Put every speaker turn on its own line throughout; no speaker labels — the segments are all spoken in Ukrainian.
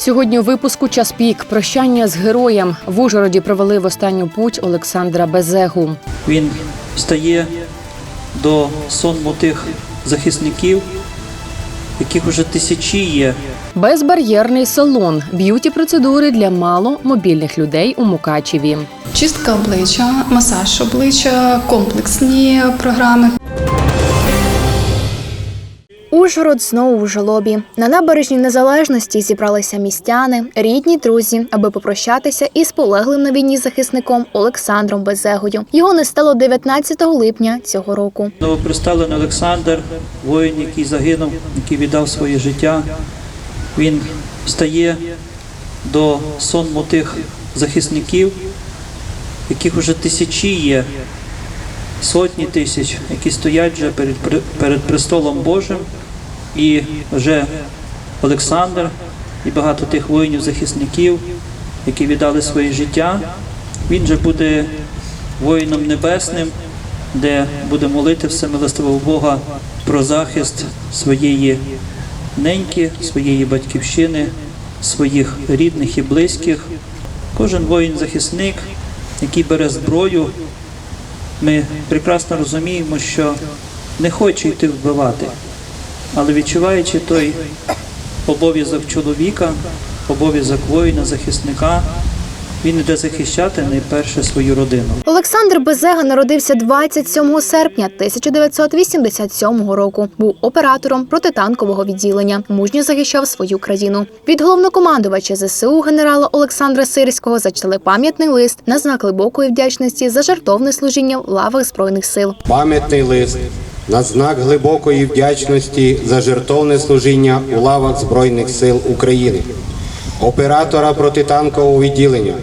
Сьогодні у випуску час пік прощання з героєм в Ужгороді провели в останню путь Олександра Безегу.
Він стає до сонму тих захисників, яких уже тисячі є.
Безбар'єрний салон, б'юті процедури для маломобільних людей у Мукачеві.
Чистка обличчя, масаж обличчя, комплексні програми.
Ужгород знову в жалобі. На набережній незалежності зібралися містяни, рідні, друзі, аби попрощатися із полеглим на війні захисником Олександром Безегою. Його не стало 19 липня цього року.
Новоприставлений Олександр, воїн, який загинув, який віддав своє життя. Він стає до сонму тих захисників, яких уже тисячі є, сотні тисяч, які стоять вже перед, перед престолом Божим. І вже Олександр і багато тих воїнів-захисників, які віддали своє життя, він же буде воїном небесним, де буде молити всемилостивого Бога про захист своєї неньки, своєї батьківщини, своїх рідних і близьких. Кожен воїн-захисник, який бере зброю, ми прекрасно розуміємо, що не хоче йти вбивати, але відчуваючи той обов'язок чоловіка, обов'язок воїна, захисника, він йде захищати найперше свою родину.
Олександр Безега народився 27 серпня 1987 року. Був оператором протитанкового відділення. Мужньо захищав свою країну. Від головнокомандувача ЗСУ генерала Олександра Сирського зачитали пам'ятний лист на знак глибокої вдячності за жертовне служіння в лавах збройних сил.
Пам'ятний лист на знак глибокої вдячності за жертовне служіння у лавах Збройних сил України, оператора протитанкового відділення,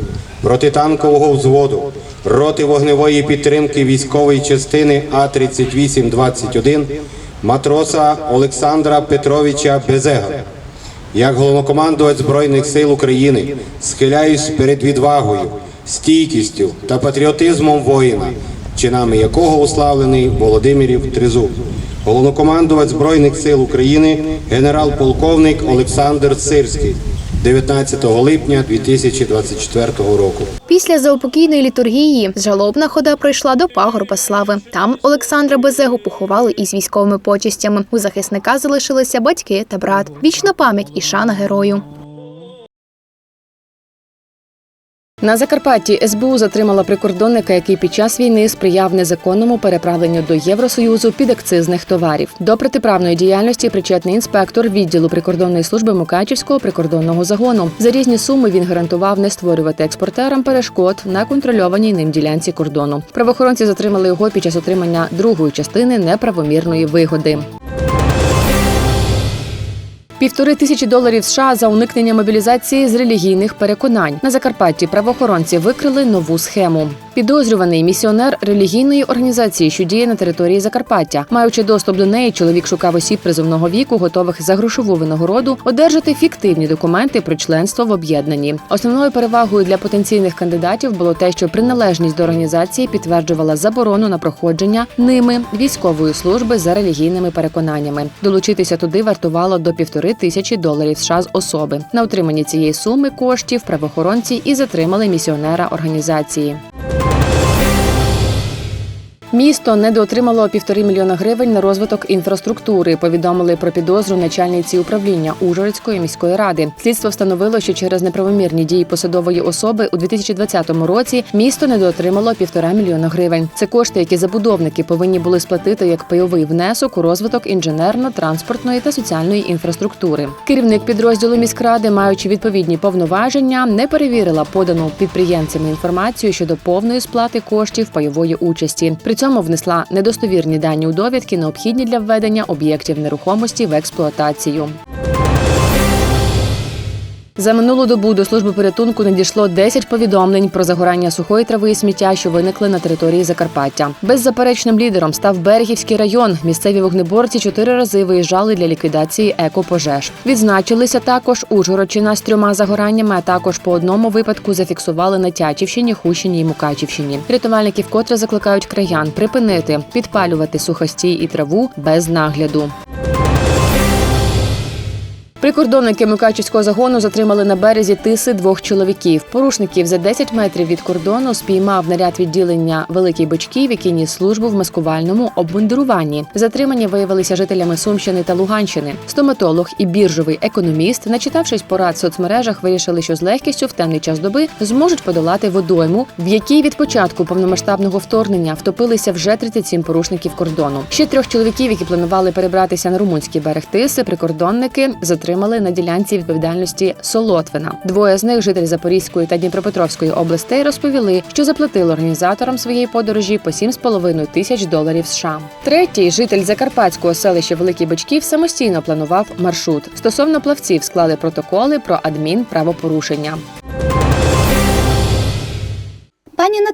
протитанкового взводу, роти вогневої підтримки військової частини А3821, матроса Олександра Петровича Безега. Як головнокомандувач Збройних сил України схиляюсь перед відвагою, стійкістю та патріотизмом воїна, чинами якого уславлений Володимирів Тризуб. Головнокомандувач Збройних сил України генерал-полковник Олександр Сирський 19 липня 2024 року.
Після заупокійної літургії жалобна хода пройшла до пагорба слави. Там Олександра Безегу поховали із військовими почестями. У захисника залишилися батьки та брат. Вічна пам'ять і шана герою.
На Закарпатті СБУ затримала прикордонника, який під час війни сприяв незаконному переправленню до Євросоюзу підакцизних товарів. До протиправної діяльності причетний інспектор відділу прикордонної служби Мукачівського прикордонного загону. За різні суми він гарантував не створювати експортерам перешкод на контрольованій ним ділянці кордону. Правоохоронці затримали його під час отримання другої частини неправомірної вигоди. Півтори тисячі доларів США за уникнення мобілізації з релігійних переконань. На Закарпатті правоохоронці викрили нову схему. Підозрюваний місіонер релігійної організації, що діє на території Закарпаття. Маючи доступ до неї, чоловік шукав осіб призовного віку, готових за грошову винагороду одержати фіктивні документи про членство в об'єднанні. Основною перевагою для потенційних кандидатів було те, що приналежність до організації підтверджувала заборону на проходження ними військової служби за релігійними переконаннями. Долучитися туди вартувало до півтори тисячі доларів США з особи. На отриманні цієї суми коштів правоохоронці і затримали місіонера організації. Місто недоотримало півтори мільйона гривень на розвиток інфраструктури. Повідомили про підозру начальниці управління Ужгородської міської ради. Слідство встановило, що через неправомірні дії посадової особи у 2020 році місто недоотримало півтора мільйона гривень. Це кошти, які забудовники повинні були сплатити як пайовий внесок у розвиток інженерно-транспортної та соціальної інфраструктури. Керівник підрозділу міськради, маючи відповідні повноваження, не перевірила подану підприємцями інформацію щодо повної сплати коштів пайової участі. При цьому внесла недостовірні дані у довідки, необхідні для введення об'єктів нерухомості в експлуатацію. За минулу добу до служби порятунку надійшло 10 повідомлень про загорання сухої трави і сміття, що виникли на території Закарпаття. Беззаперечним лідером став Берегівський район. Місцеві вогнеборці чотири рази виїжджали для ліквідації екопожеж. Відзначилися також Ужгородчина з трьома загораннями, а також по одному випадку зафіксували на Тячівщині, Хущині і Мукачівщині. Рятувальники вкотре закликають краян припинити підпалювати сухостій і траву без нагляду. Прикордонники Мукачівського загону затримали на березі тиси двох чоловіків. Порушників за 10 метрів від кордону спіймав наряд відділення Великий Бичків, який ніс службу в маскувальному обмундируванні. Затримані виявилися жителями Сумщини та Луганщини. Стоматолог і біржовий економіст, начитавшись порад в соцмережах, вирішили, що з легкістю в темний час доби зможуть подолати водойму, в якій від початку повномасштабного вторгнення втопилися вже 37 порушників кордону. Ще трьох чоловіків, які планували перебратися на румунський берег Тиси, прикордонники затримали на ділянці відповідальності Солотвина. Двоє з них, жителі Запорізької та Дніпропетровської областей, розповіли, що заплатили організаторам своєї подорожі по 7,5 тисяч доларів США. Третій житель закарпатського селища Великий Бичків самостійно планував маршрут. Стосовно плавців склали протоколи про адмінправопорушення.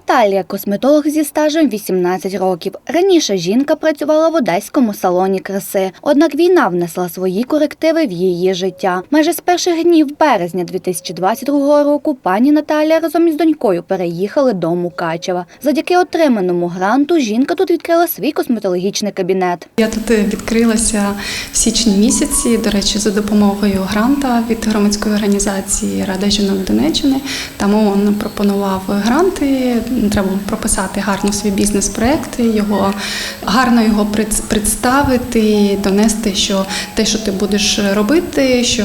Наталія косметолог зі стажем 18 років. Раніше жінка працювала в одеському салоні краси. Однак війна внесла свої корективи в її життя. Майже з перших днів березня 2022 року пані Наталія разом із донькою переїхали до Мукачева. Завдяки отриманому гранту жінка тут відкрила свій косметологічний кабінет.
Я тут е, відкрилася в січні місяці, до речі, за допомогою гранта від громадської організації Рада жінок Донеччини. Там ООН пропонував гранти. Треба прописати гарно свій бізнес-проект, його гарно його пред- представити, донести, що те, що ти будеш робити, що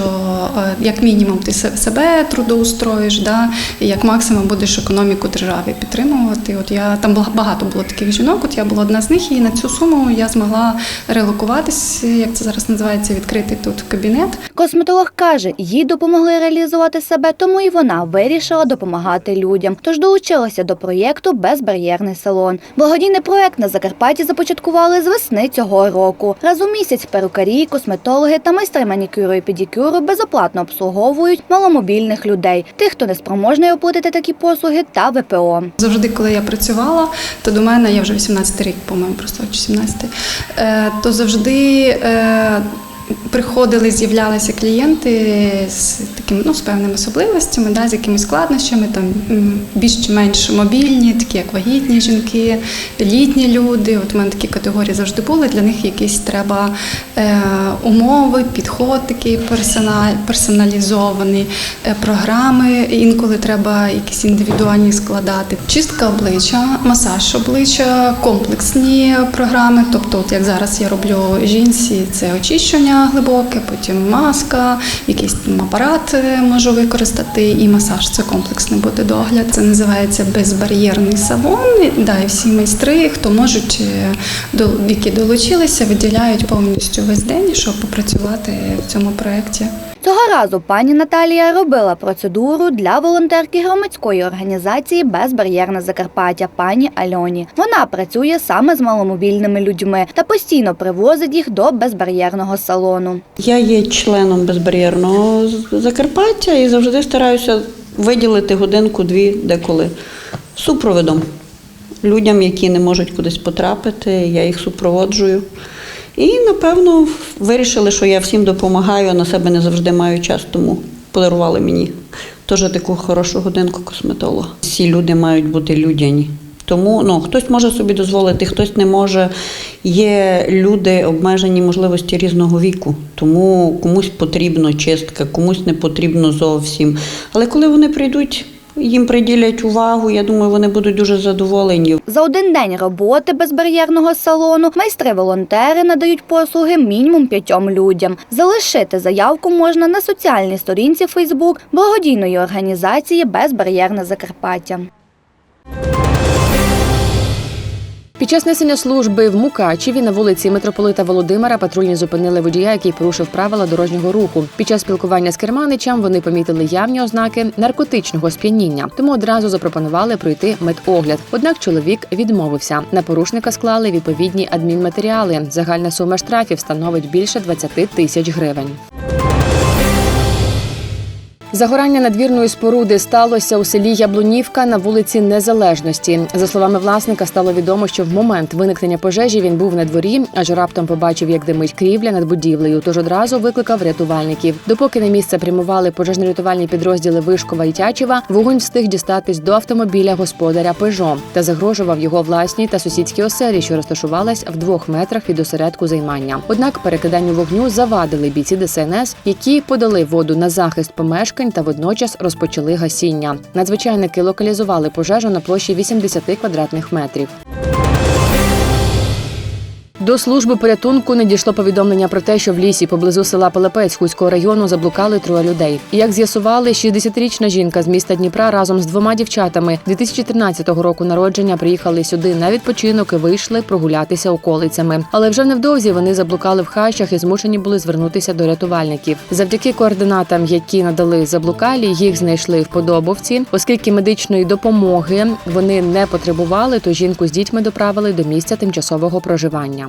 е, як мінімум ти себе трудоустроїш, да, і як максимум будеш економіку держави підтримувати. От я там було багато було таких жінок. От я була одна з них, і на цю суму я змогла релокуватись, як це зараз називається, відкрити тут кабінет.
Косметолог каже, їй допомогли реалізувати себе, тому і вона вирішила допомагати людям. Тож долучилася до проєкту Безбар'єрний салон. Благодійний проект на Закарпатті започаткували з весни цього року. Раз у місяць перукарі, косметологи та майстри манікюру і педикюру безоплатно обслуговують маломобільних людей, тих, хто не спроможний оплатити такі послуги, та ВПО.
Завжди, коли я працювала, то до мене я вже 18 рік, по-моєму, просто чи 17, е, то завжди. Приходили, з'являлися клієнти з такими ну, з певними особливостями, да, з якимись складнощами, там більш чи менш мобільні, такі як вагітні жінки, літні люди. От у мене такі категорії завжди були. Для них якісь треба е, умови, підход такий персональ, персоналізований, е, програми. Інколи треба якісь індивідуальні складати. Чистка обличчя, масаж обличчя, комплексні програми. Тобто, от як зараз я роблю жінці, це очищення глибоке, потім маска, якийсь апарат е, можу використати, і масаж це комплексний буде догляд. Це називається безбар'єрний салон. І, Да, і всі майстри, хто можуть, е, які долучилися, виділяють повністю весь день, щоб попрацювати в цьому проєкті.
Цього разу пані Наталія робила процедуру для волонтерки громадської організації Безбар'єрне Закарпаття пані Альоні. Вона працює саме з маломобільними людьми та постійно привозить їх до безбар'єрного салону.
Я є членом безбар'єрного Закарпаття і завжди стараюся виділити годинку-дві деколи супроводом людям, які не можуть кудись потрапити. Я їх супроводжую. І, напевно, вирішили, що я всім допомагаю, а на себе не завжди маю час, тому подарували мені теж таку хорошу годинку косметолога. Всі люди мають бути людяні. Тому ну, хтось може собі дозволити, хтось не може. Є люди обмежені можливості різного віку, тому комусь потрібна чистка, комусь не потрібно зовсім. Але коли вони прийдуть, їм приділять увагу, я думаю, вони будуть дуже задоволені.
За один день роботи безбар'єрного салону майстри-волонтери надають послуги мінімум п'ятьом людям. Залишити заявку можна на соціальній сторінці Фейсбук благодійної організації Безбар'єрне Закарпаття.
Під час несення служби в Мукачеві на вулиці митрополита Володимира патрульні зупинили водія, який порушив правила дорожнього руху. Під час спілкування з керманичем вони помітили явні ознаки наркотичного сп'яніння, тому одразу запропонували пройти медогляд. Однак чоловік відмовився. На порушника склали відповідні адмінматеріали. Загальна сума штрафів становить більше 20 тисяч гривень. Загорання надвірної споруди сталося у селі Яблунівка на вулиці Незалежності. За словами власника, стало відомо, що в момент виникнення пожежі він був на дворі, аж раптом побачив, як димить крівля над будівлею. Тож одразу викликав рятувальників. Допоки на місце прямували пожежно-рятувальні підрозділи Вишкова і Тячева, вогонь встиг дістатись до автомобіля господаря Пежо та загрожував його власній та сусідській оселі, що розташувалась в двох метрах від осередку займання. Однак перекиданню вогню завадили бійці ДСНС, які подали воду на захист помешкань та водночас розпочали гасіння. Надзвичайники локалізували пожежу на площі 80 квадратних метрів. До служби порятунку не дійшло повідомлення про те, що в лісі поблизу села Пилипець Хуського району заблукали троє людей. Як з'ясували, 60-річна жінка з міста Дніпра разом з двома дівчатами 2013 року народження приїхали сюди на відпочинок і вийшли прогулятися околицями. Але вже невдовзі вони заблукали в хащах і змушені були звернутися до рятувальників. Завдяки координатам, які надали заблукалі, їх знайшли в Подобовці, оскільки медичної допомоги вони не потребували, то жінку з дітьми доправили до місця тимчасового проживання.